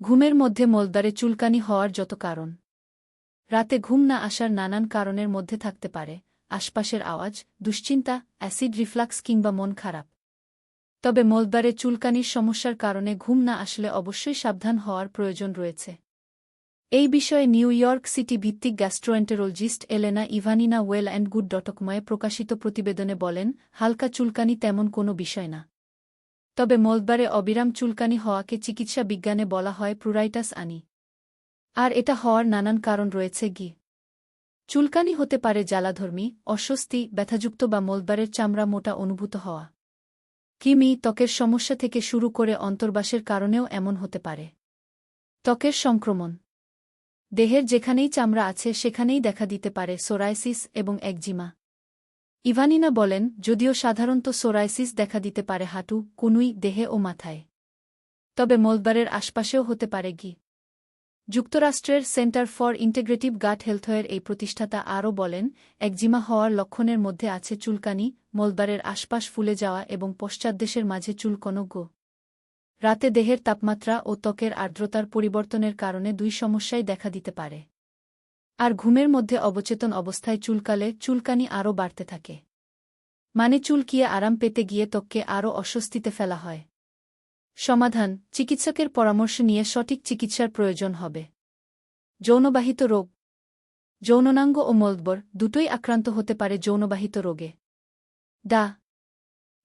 ঘুমের মধ্যে মলদ্বারে চুলকানি হওয়ার যত কারণ। রাতে ঘুম না আসার নানান কারণের মধ্যে থাকতে পারে, আশপাশের আওয়াজ, দুশ্চিন্তা, অ্যাসিড রিফ্লাক্স কিংবা মন খারাপ। তবে মলদ্বারে চুলকানির সমস্যার কারণে ঘুম না আসলে অবশ্যই সাবধান হওয়ার প্রয়োজন রয়েছে। এই বিষয়ে নিউ ইয়র্ক সিটি ভিত্তিক gastroenterologist Elena Ivanina well and good ডটকময়ে প্রকাশিত প্রতিবেদনে বলেন, হালকা চুলকানি তেমন কোনো বিষয় না। তবে মলদ্বারে অবিরাম চুলকানি হওয়াকে চিকিৎসা বিজ্ঞানে বলা হয় প্রুরাইটাস আনি। আর এটা হওয়ার নানান কারণ রয়েছে গি। চুলকানি হতে পারে জ্বালাধর্মী, অস্বস্তি, ব্যথাযুক্ত বা মলদ্বারের চামড়া মোটা অনুভূত হওয়া। কিমি ত্বকের সমস্যা থেকে শুরু করে অন্তর্বাসের কারণেও এমন হতে পারে। ত্বকের সংক্রমণ। দেহের যেখানেই চামড়া আছে সেখানেই দেখা দিতে পারে সোরাইসিস এবং একজিমা। ইভানিনা বলেন, যদিও সাধারণত সোরাইসিস দেখা দিতে পারে হাঁটু, কুনুই, দেহে ও মাথায়। তবে মলবারের আশপাশেও হতে পারে গি। যুক্তরাষ্ট্রের সেন্টার ফর ইন্টিগ্রেটিভ গাট হেলথের এই প্রতিষ্ঠাতা আরও বলেন একজিমা হওয়ার লক্ষণের মধ্যে আছে চুলকানি, মলবারের আশপাশ ফুলে যাওয়া এবং পশ্চাৎদেশের মাঝে চুলকনজ্ঞ রাতে দেহের তাপমাত্রা ও ত্বকের আর্দ্রতার পরিবর্তনের কারণে দুই সমস্যাই দেখা দিতে পারে। আর ঘুমের মধ্যে অবচেতন অবস্থায় চুলকালে চুলকানি আরও বাড়তে থাকে। মানে চুলকিয়ে আরাম পেতে গিয়ে ত্বককে আরও অস্বস্তিতে ফেলা হয়। সমাধান, চিকিৎসকের পরামর্শ নিয়ে সঠিক চিকিৎসার প্রয়োজন হবে। যৌনবাহিত রোগ। যৌননাঙ্গ ও মলদ্বর দুটোই আক্রান্ত হতে পারে যৌনবাহিত রোগে। ডা।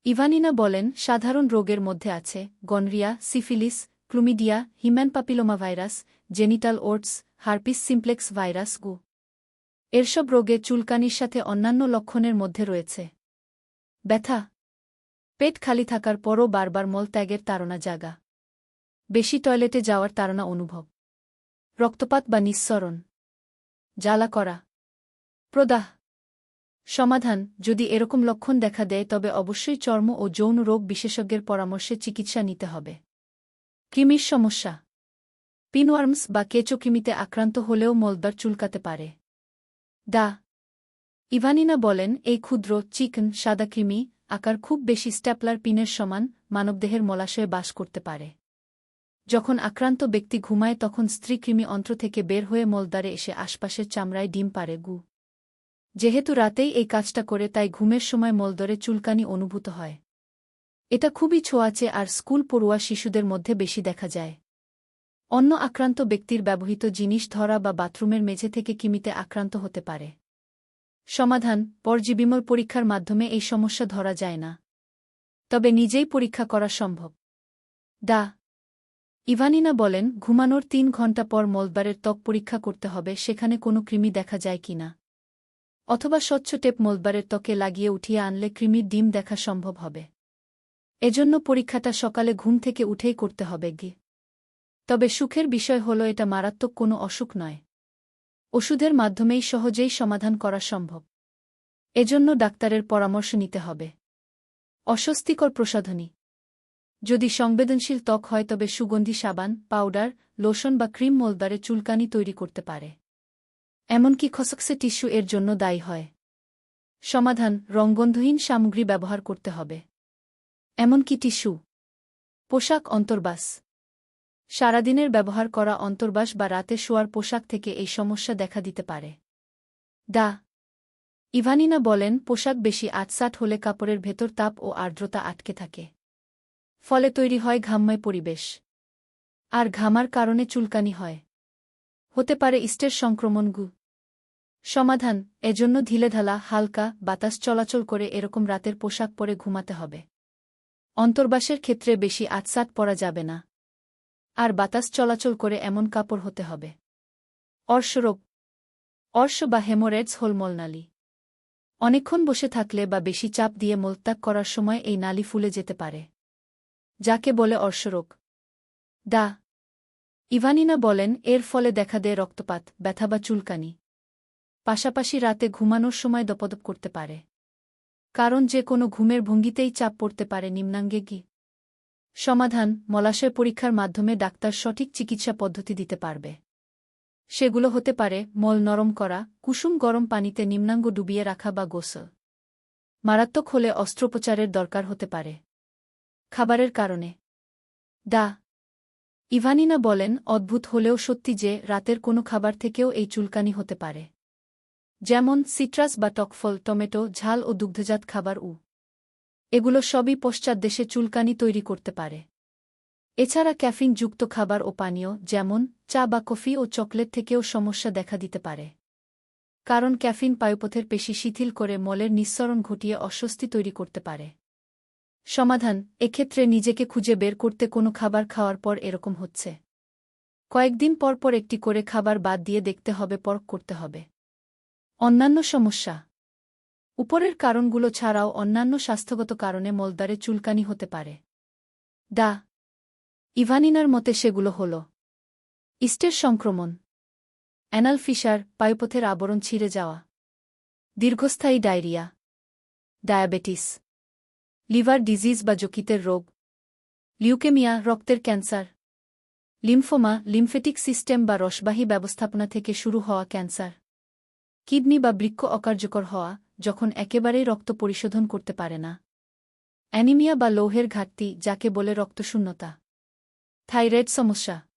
ইভানিনা বলেন, সাধারণ রোগের মধ্যে আছে gonorrhoea, syphilis, chlamydia human papilloma virus genital warts herpes simplex virus গু। এরসব রোগে চুলকানির সাথে অন্যান্য লক্ষণের মধ্যে রয়েছে। ব্যথা। পেট খালি থাকার পরও বারবার মলত্যাগের তাড়না জাগা। বেশি টয়লেটে যাওয়ার তাড়না অনুভব। রক্তপাত বা নিঃসরণ। জ্বালা করা। প্রদাহ। সমাধান। যদি এরকম লক্ষণ দেখা দেয়, তবে অবশ্যই চর্ম ও যৌন রোগ বিশেষজ্ঞের পরামর্শে চিকিৎসা নিতে হবে। কৃমির সমস্যা। পিনওয়ার্মস বা কেচোকৃমিতে আক্রান্ত হলেও মলদ্বার চুলকাতে পারে। ডা ইভানিনা বলেন, এই ক্ষুদ্র, চিকন, সাদা কৃমি আকার খুব বেশি স্ট্যাপলার পিনের সমান মানবদেহের মলাশয়ে বাস করতে পারে। যখন আক্রান্ত ব্যক্তি ঘুমায়, তখন স্ত্রী কৃমি অন্ত্র থেকে বের হয়ে মলদ্বারে এসে আশপাশের চামড়ায় ডিম পারে গু। যেহেতু রাতেই এই কাজটা করে, তাই ঘুমের সময় মলদরে চুলকানি অনুভূত হয়। এটা খুবই ছোঁয়াচে আর স্কুল পড়ুয়া শিশুদের মধ্যে বেশি দেখা যায়। অন্য আক্রান্ত ব্যক্তির ব্যবহৃত জিনিস ধরা বা বাথরুমের মেঝে থেকে কিমিতে আক্রান্ত হতে পারে। সমাধান, পরজীবিমল পরীক্ষার মাধ্যমে এই সমস্যা ধরা যায় না। তবে নিজেই পরীক্ষা করা সম্ভব। দা ইভানিনা বলেন, ঘুমানোর তিন ঘণ্টা পর মলবারের ত্বক পরীক্ষা করতে হবে, সেখানে কোনো কৃমি দেখা যায় কিনা অথবা স্বচ্ছ টেপ মলবারের ত্বকে লাগিয়ে উঠিয়ে আনলে কৃমির ডিম দেখা সম্ভব হবে। এজন্য পরীক্ষাটা সকালে ঘুম থেকে উঠেই করতে হবে, গি। তবে সুখের বিষয় হল এটা মারাত্মক কোনো অসুখ নয়। ওষুধের মাধ্যমেই সহজেই সমাধান করা সম্ভব। এজন্য ডাক্তারের পরামর্শ নিতে হবে। অস্বস্তিকর প্রসাধনী। যদি সংবেদনশীল ত্বক হয় তবে সুগন্ধি সাবান, পাউডার, লোশন বা ক্রিম মোলদারে চুলকানি তৈরি করতে পারে। এমনকি খসকসে টিস্যু এর জন্য দায়ী হয়। সমাধান, রঙ্গন্ধহীন সামগ্রী ব্যবহার করতে হবে। এমনকি টিস্যু। পোশাক অন্তর্বাস। সারাদিনের ব্যবহার করা অন্তর্বাস বা রাতে শোয়ার পোশাক থেকে এই সমস্যা দেখা দিতে পারে। ডা। ইভানিনা বলেন, পোশাক বেশি আটসাট হলে কাপড়ের ভেতর তাপ ও আর্দ্রতা আটকে থাকে। ফলে তৈরি হয় ঘাম্ময় পরিবেশ। আর ঘামার কারণে চুলকানি হয়। হতে পারে ইস্টের সংক্রমণ গু। সমাধান, এজন্য ঢিলেঢালা হালকা, বাতাস চলাচল করে এরকম রাতের পোশাক পরে ঘুমাতে হবে। অন্তর্বাসের ক্ষেত্রে বেশি আটসাট পরা যাবে না। আর বাতাস চলাচল করে এমন কাপড় হতে হবে। অর্শরোগ। অর্শ বা হেমোরেডস হল মলনালী। অনেকক্ষণ বসে থাকলে বা বেশি চাপ দিয়ে মলত্যাগ করার সময় এই নালি ফুলে যেতে পারে। যাকে বলে অর্শরোগ। ডা। ইভানিনা বলেন, এর ফলে দেখা দেয় রক্তপাত, ব্যথা বা চুলকানি। পাশাপাশি রাতে ঘুমানোর সময় দপদপ করতে পারে। কারণ যে কোনো ঘুমের ভঙ্গিতেই চাপ পড়তে পারে নিম্নাঙ্গে গি সমাধান মলাশয় পরীক্ষার মাধ্যমে ডাক্তার সঠিক চিকিৎসা পদ্ধতি দিতে পারবে। সেগুলো হতে পারে মল নরম করা, কুসুম গরম পানিতে নিম্নাঙ্গ ডুবিয়ে রাখা বা গোসল। মারাত্মক হলে অস্ত্রোপচারের দরকার হতে পারে। খাবারের কারণে। ডা। ইভানিনা বলেন, অদ্ভুত হলেও সত্যি যে, রাতের কোনো খাবার থেকেও এই চুলকানি হতে পারে। যেমন সিট্রাস বা টকফল, টমেটো, ঝাল ও দুগ্ধজাত খাবার উ। এগুলো সবই পশ্চাৎ দেশে চুলকানি তৈরি করতে পারে। এছাড়া ক্যাফিনযুক্ত খাবার ও পানীয়, যেমন চা বা কফি ও চকলেট থেকেও সমস্যা দেখা দিতে পারে। কারণ ক্যাফিন পায়ুপথের পেশি শিথিল করে মলের নিঃসরণ ঘটিয়ে অস্বস্তি তৈরি করতে পারে। সমাধান, এক্ষেত্রে নিজেকে খুঁজে বের করতে কোনো খাবার খাওয়ার পর এরকম হচ্ছে। কয়েকদিন পর পর একটি করে খাবার বাদ দিয়ে দেখতে হবে পরক করতে হবে। অন্যান্য সমস্যা উপরের কারণগুলো ছাড়াও অন্যান্য স্বাস্থ্যগত কারণে মলদ্বারে চুলকানি হতে পারে। ডা ইভানিনার মতে সেগুলো হল ইস্টের সংক্রমণ, অ্যানাল ফিসার পায়ুপথের আবরণ ছিঁড়ে যাওয়া, দীর্ঘস্থায়ী ডায়রিয়া, ডায়াবেটিস, লিভার ডিজিজ বা যকৃতের রোগ, লিউকেমিয়া, রক্তের ক্যান্সার, লিম্ফোমা, লিম্ফেটিক সিস্টেম বা রসবাহী ব্যবস্থাপনা থেকে শুরু হওয়া ক্যান্সার, কিডনি বা বৃক্ষ অকার্যকর হওয়া যখন একেবারেই রক্ত পরিশোধন করতে পারে না। অ্যানিমিয়া বা লৌহের ঘাটতি যাকে বলে রক্তশূন্যতা। থাইরয়েড সমস্যা।